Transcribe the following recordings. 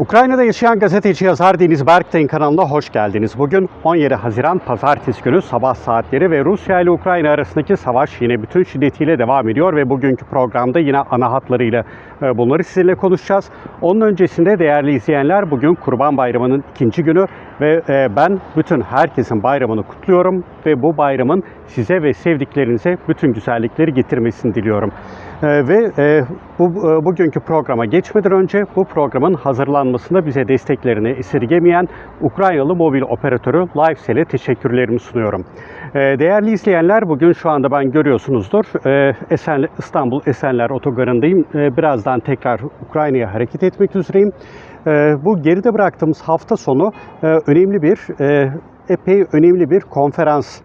Ukrayna'da yaşayan gazeteci yazar Deniz Berk'ten kanalına hoş geldiniz. Bugün 17 Haziran Pazartesi günü sabah saatleri ve Rusya ile Ukrayna arasındaki savaş yine bütün şiddetiyle devam ediyor ve bugünkü programda yine ana hatlarıyla e, bunları sizinle konuşacağız. Onun öncesinde değerli izleyenler bugün Kurban Bayramı'nın ikinci günü ve e, ben bütün herkesin bayramını kutluyorum ve bu bayramın size ve sevdiklerinize bütün güzellikleri getirmesini diliyorum. E, ve e, bu e, bugünkü programa geçmeden önce bu programın hazırlanmasında bize desteklerini esirgemeyen Ukraynalı mobil operatörü Lifesel'e teşekkürlerimi sunuyorum. E, değerli izleyenler bugün şu anda ben görüyorsunuzdur e, Esen, İstanbul Esenler Otogarı'ndayım. E, birazdan tekrar Ukrayna'ya hareket etmek üzereyim. E, bu geride bıraktığımız hafta sonu e, önemli bir, e, epey önemli bir konferans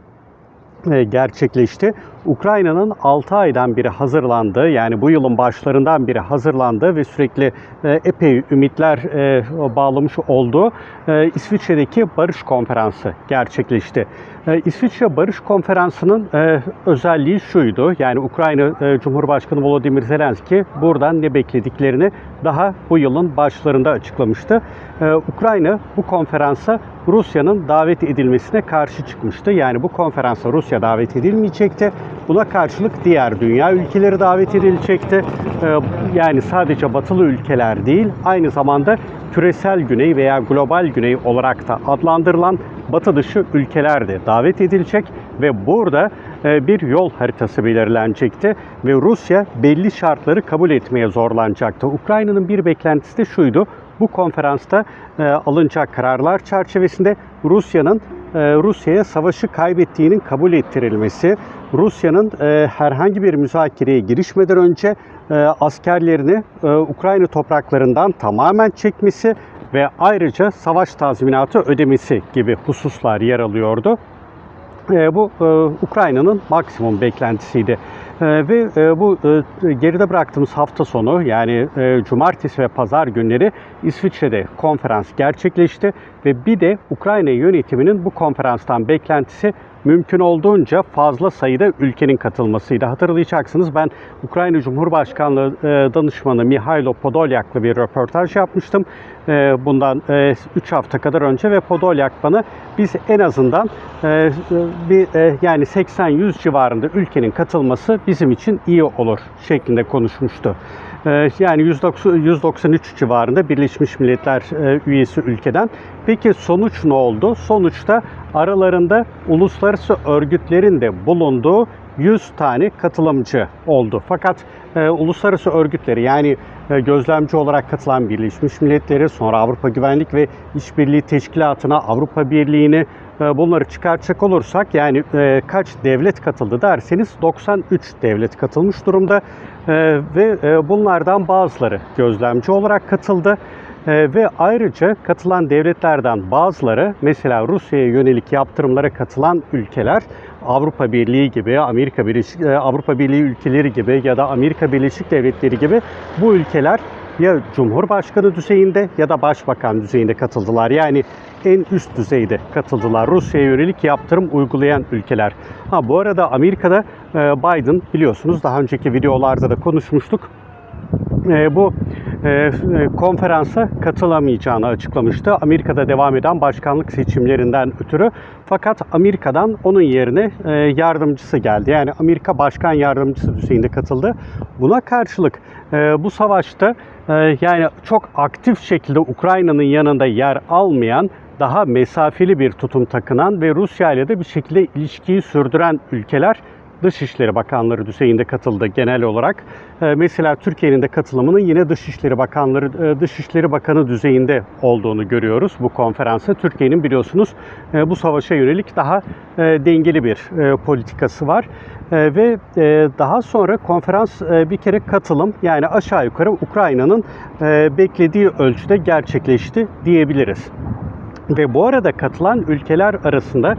e, gerçekleşti. Ukrayna'nın 6 aydan beri hazırlandığı yani bu yılın başlarından beri hazırlandığı ve sürekli e, epey ümitler e, bağlamış olduğu e, İsviçre'deki Barış Konferansı gerçekleşti. İsviçre Barış Konferansı'nın özelliği şuydu. Yani Ukrayna Cumhurbaşkanı Volodymyr Zelenski buradan ne beklediklerini daha bu yılın başlarında açıklamıştı. Ukrayna bu konferansa Rusya'nın davet edilmesine karşı çıkmıştı. Yani bu konferansa Rusya davet edilmeyecekti. Buna karşılık diğer dünya ülkeleri davet edilecekti. Ee, Yani sadece batılı ülkeler değil, aynı zamanda küresel güney veya global güney olarak da adlandırılan batı dışı ülkeler de davet edilecek ve burada e, bir yol haritası belirlenecekti ve Rusya belli şartları kabul etmeye zorlanacaktı. Ukrayna'nın bir beklentisi de şuydu. Bu konferansta e, alınacak kararlar çerçevesinde Rusya'nın e, Rusya'ya savaşı kaybettiğinin kabul ettirilmesi, Rusya'nın e, herhangi bir müzakereye girişmeden önce e, askerlerini e, Ukrayna topraklarından tamamen çekmesi ve ayrıca savaş tazminatı ödemesi gibi hususlar yer alıyordu. E, bu e, Ukrayna'nın maksimum beklentisiydi. E, ve e, bu e, geride bıraktığımız hafta sonu yani e, cumartesi ve pazar günleri İsviçre'de konferans gerçekleşti ve bir de Ukrayna yönetiminin bu konferanstan beklentisi mümkün olduğunca fazla sayıda ülkenin katılmasıydı. Hatırlayacaksınız ben Ukrayna Cumhurbaşkanlığı e, danışmanı Mihailo Podolyak'la bir röportaj yapmıştım. E, bundan 3 hafta kadar önce ve Podolyak bana biz en azından e, bir e, yani 80-100 civarında ülkenin katılması bizim için iyi olur şeklinde konuşmuştu. E, Yani 190 193 civarında Birleşmiş Milletler e, üyesi ülkeden. Peki sonuç ne oldu? Sonuçta aralarında uluslararası örgütlerin de bulunduğu 100 tane katılımcı oldu. Fakat e, uluslararası örgütleri yani e, gözlemci olarak katılan Birleşmiş Milletleri, sonra Avrupa Güvenlik ve İşbirliği Teşkilatı'na, Avrupa Birliği'ni e, bunları çıkartacak olursak yani e, kaç devlet katıldı derseniz 93 devlet katılmış durumda E, ve e, bunlardan bazıları gözlemci olarak katıldı. Ee, ve ayrıca katılan devletlerden bazıları mesela Rusya'ya yönelik yaptırımlara katılan ülkeler Avrupa Birliği gibi, Amerika Birleşik e, Avrupa Birliği ülkeleri gibi ya da Amerika Birleşik Devletleri gibi bu ülkeler ya Cumhurbaşkanı düzeyinde ya da Başbakan düzeyinde katıldılar. Yani en üst düzeyde katıldılar. Rusya'ya yönelik yaptırım uygulayan ülkeler. Ha bu arada Amerika'da e, Biden biliyorsunuz daha önceki videolarda da konuşmuştuk. E, bu e, konferansa katılamayacağını açıklamıştı. Amerika'da devam eden başkanlık seçimlerinden ötürü. Fakat Amerika'dan onun yerine yardımcısı geldi. Yani Amerika başkan yardımcısı düzeyinde katıldı. Buna karşılık bu savaşta yani çok aktif şekilde Ukrayna'nın yanında yer almayan daha mesafeli bir tutum takınan ve Rusya ile de bir şekilde ilişkiyi sürdüren ülkeler Dışişleri Bakanları düzeyinde katıldı genel olarak. Ee, mesela Türkiye'nin de katılımının yine Dışişleri Bakanları e, Dışişleri Bakanı düzeyinde olduğunu görüyoruz bu konferansa. Türkiye'nin biliyorsunuz e, bu savaşa yönelik daha e, dengeli bir politikası var. Ve daha sonra konferans bir kere katılım yani aşağı yukarı Ukrayna'nın beklediği ölçüde gerçekleşti diyebiliriz. Ve bu arada katılan ülkeler arasında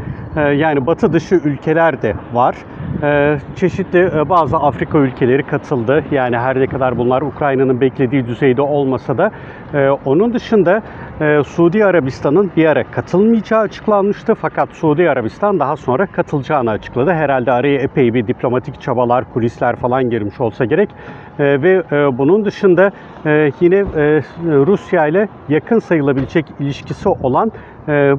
yani batı dışı ülkeler de var. E, Çeşitli e, bazı Afrika ülkeleri katıldı. Yani her ne kadar bunlar Ukrayna'nın beklediği düzeyde olmasa da e, onun dışında e, Suudi Arabistan'ın bir ara katılmayacağı açıklanmıştı. Fakat Suudi Arabistan daha sonra katılacağını açıkladı. Herhalde araya epey bir diplomatik çabalar, kulisler falan girmiş olsa gerek. Ve bunun dışında yine Rusya ile yakın sayılabilecek ilişkisi olan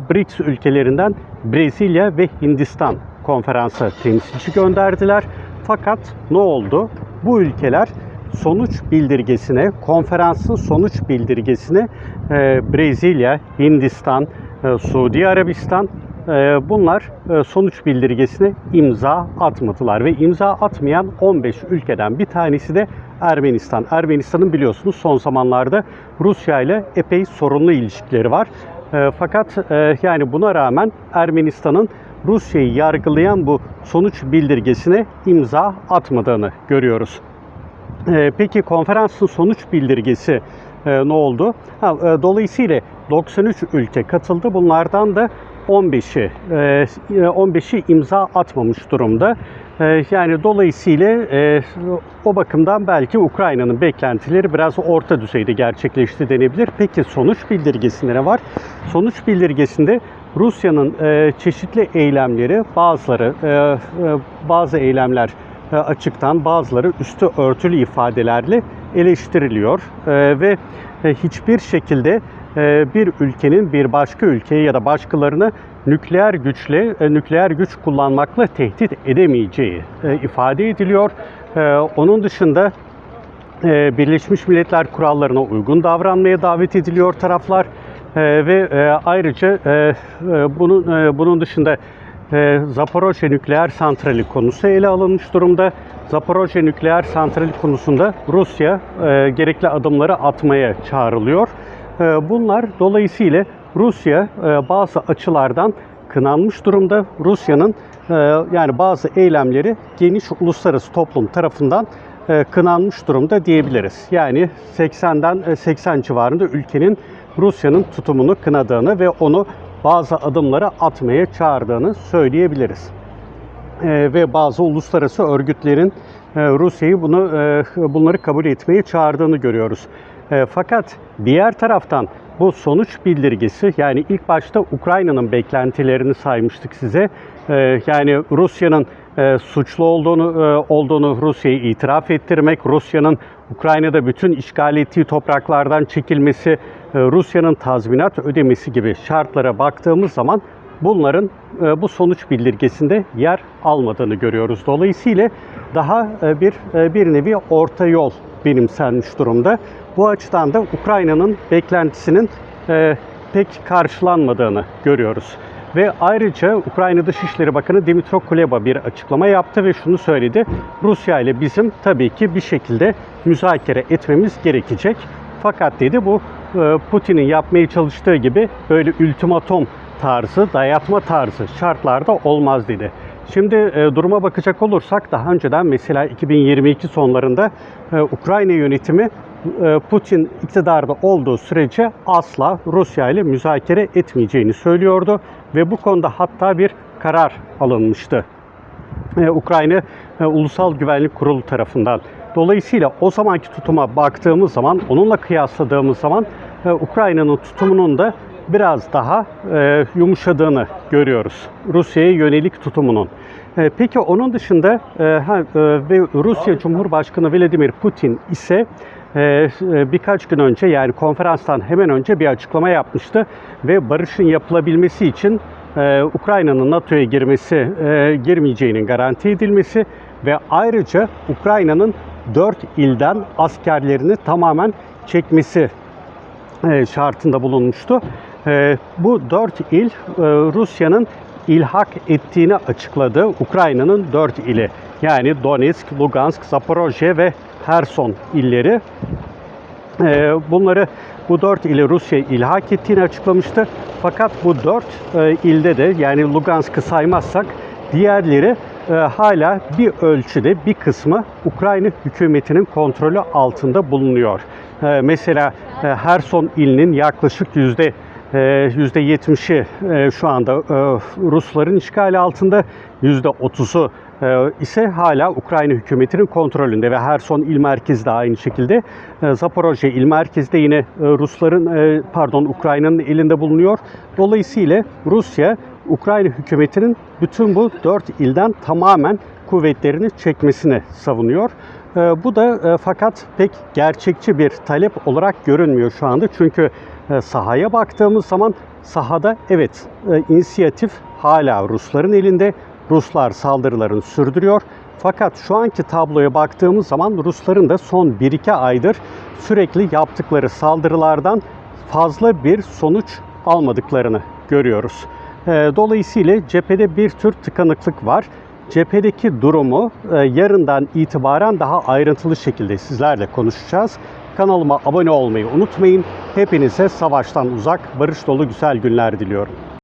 BRICS ülkelerinden Brezilya ve Hindistan konferansa temsilci gönderdiler. Fakat ne oldu? Bu ülkeler sonuç bildirgesine, konferansın sonuç bildirgesine e, Brezilya, Hindistan, e, Suudi Arabistan e, bunlar e, sonuç bildirgesine imza atmadılar ve imza atmayan 15 ülkeden bir tanesi de Ermenistan. Ermenistan'ın biliyorsunuz son zamanlarda Rusya ile epey sorunlu ilişkileri var. E, fakat e, yani buna rağmen Ermenistan'ın Rusya'yı yargılayan bu sonuç bildirgesine imza atmadığını görüyoruz. Ee, peki konferansın sonuç bildirgesi e, ne oldu? E, dolayısıyla 93 ülke katıldı. Bunlardan da 15'i e, 15'i imza atmamış durumda. E, yani dolayısıyla e, o bakımdan belki Ukrayna'nın beklentileri biraz orta düzeyde gerçekleşti denebilir. Peki sonuç bildirgesinde ne var? Sonuç bildirgesinde Rusya'nın e, çeşitli eylemleri, bazıları e, e, bazı eylemler e, açıktan bazıları üstü örtülü ifadelerle eleştiriliyor E, ve e, hiçbir şekilde e, bir ülkenin bir başka ülkeye ya da başkalarını nükleer güçle e, nükleer güç kullanmakla tehdit edemeyeceği e, ifade ediliyor. E, Onun dışında e, Birleşmiş Milletler kurallarına uygun davranmaya davet ediliyor taraflar E, ve e, ayrıca e, e, bunun e, bunun dışında e, Zaporojye nükleer santrali konusu ele alınmış durumda. Zaporojye nükleer santrali konusunda Rusya e, gerekli adımları atmaya çağrılıyor. E, bunlar dolayısıyla Rusya e, bazı açılardan kınanmış durumda. Rusya'nın e, yani bazı eylemleri geniş uluslararası toplum tarafından e, kınanmış durumda diyebiliriz. Yani 80'den e, 80 civarında ülkenin Rusya'nın tutumunu kınadığını ve onu bazı adımları atmaya çağırdığını söyleyebiliriz. E, ve bazı uluslararası örgütlerin e, Rusya'yı bunu e, bunları kabul etmeye çağırdığını görüyoruz. E, fakat diğer taraftan bu sonuç bildirgesi yani ilk başta Ukrayna'nın beklentilerini saymıştık size. E, yani Rusya'nın e, suçlu olduğunu e, olduğunu Rusya'yı itiraf ettirmek, Rusya'nın Ukrayna'da bütün işgal ettiği topraklardan çekilmesi, e, Rusya'nın tazminat ödemesi gibi şartlara baktığımız zaman bunların e, bu sonuç bildirgesinde yer almadığını görüyoruz. Dolayısıyla daha e, bir bir nevi orta yol benimsenmiş durumda. Bu açıdan da Ukrayna'nın beklentisinin pek karşılanmadığını görüyoruz. Ve ayrıca Ukrayna Dışişleri Bakanı Dimitro Kuleba bir açıklama yaptı ve şunu söyledi. Rusya ile bizim tabii ki bir şekilde müzakere etmemiz gerekecek. Fakat dedi bu e, Putin'in yapmaya çalıştığı gibi böyle ultimatom tarzı, dayatma tarzı şartlarda olmaz dedi. Şimdi e, duruma bakacak olursak daha önceden mesela 2022 sonlarında e, Ukrayna yönetimi Putin iktidarda olduğu sürece asla Rusya ile müzakere etmeyeceğini söylüyordu ve bu konuda hatta bir karar alınmıştı. E, Ukrayna e, Ulusal Güvenlik Kurulu tarafından. Dolayısıyla o zamanki tutuma baktığımız zaman, onunla kıyasladığımız zaman e, Ukrayna'nın tutumunun da biraz daha e, yumuşadığını görüyoruz. Rusya'ya yönelik tutumunun. E, peki onun dışında e, e, ve Rusya Cumhurbaşkanı Vladimir Putin ise e, e, birkaç gün önce yani konferanstan hemen önce bir açıklama yapmıştı ve barışın yapılabilmesi için e, Ukrayna'nın NATO'ya girmesi, e, girmeyeceğinin garanti edilmesi ve ayrıca Ukrayna'nın 4 ilden askerlerini tamamen çekmesi e, şartında bulunmuştu. E, bu dört il e, Rusya'nın ilhak ettiğini açıkladı. Ukrayna'nın dört ili yani Donetsk, Lugansk, Zaporojye ve Herson illeri. E, bunları bu dört ili Rusya ilhak ettiğini açıklamıştı. Fakat bu dört e, ilde de yani Lugansk'ı saymazsak diğerleri e, hala bir ölçüde bir kısmı Ukrayna hükümetinin kontrolü altında bulunuyor. E, mesela e, Herson ilinin yaklaşık yüzde 70'i şu anda Rusların işgali altında, %30'u e, ise hala Ukrayna hükümetinin kontrolünde ve Herson il merkezi de aynı şekilde. E, Zaporojye il merkezi de yine e, Rusların e, pardon Ukrayna'nın elinde bulunuyor. Dolayısıyla Rusya Ukrayna hükümetinin bütün bu dört ilden tamamen kuvvetlerini çekmesini savunuyor. E, Bu da e, fakat pek gerçekçi bir talep olarak görünmüyor şu anda. Çünkü sahaya baktığımız zaman sahada evet inisiyatif hala Rusların elinde. Ruslar saldırılarını sürdürüyor. Fakat şu anki tabloya baktığımız zaman Rusların da son 1-2 aydır sürekli yaptıkları saldırılardan fazla bir sonuç almadıklarını görüyoruz. E, Dolayısıyla cephede bir tür tıkanıklık var. Cephedeki durumu e, yarından itibaren daha ayrıntılı şekilde sizlerle konuşacağız. Kanalıma abone olmayı unutmayın. Hepinize savaştan uzak, barış dolu güzel günler diliyorum.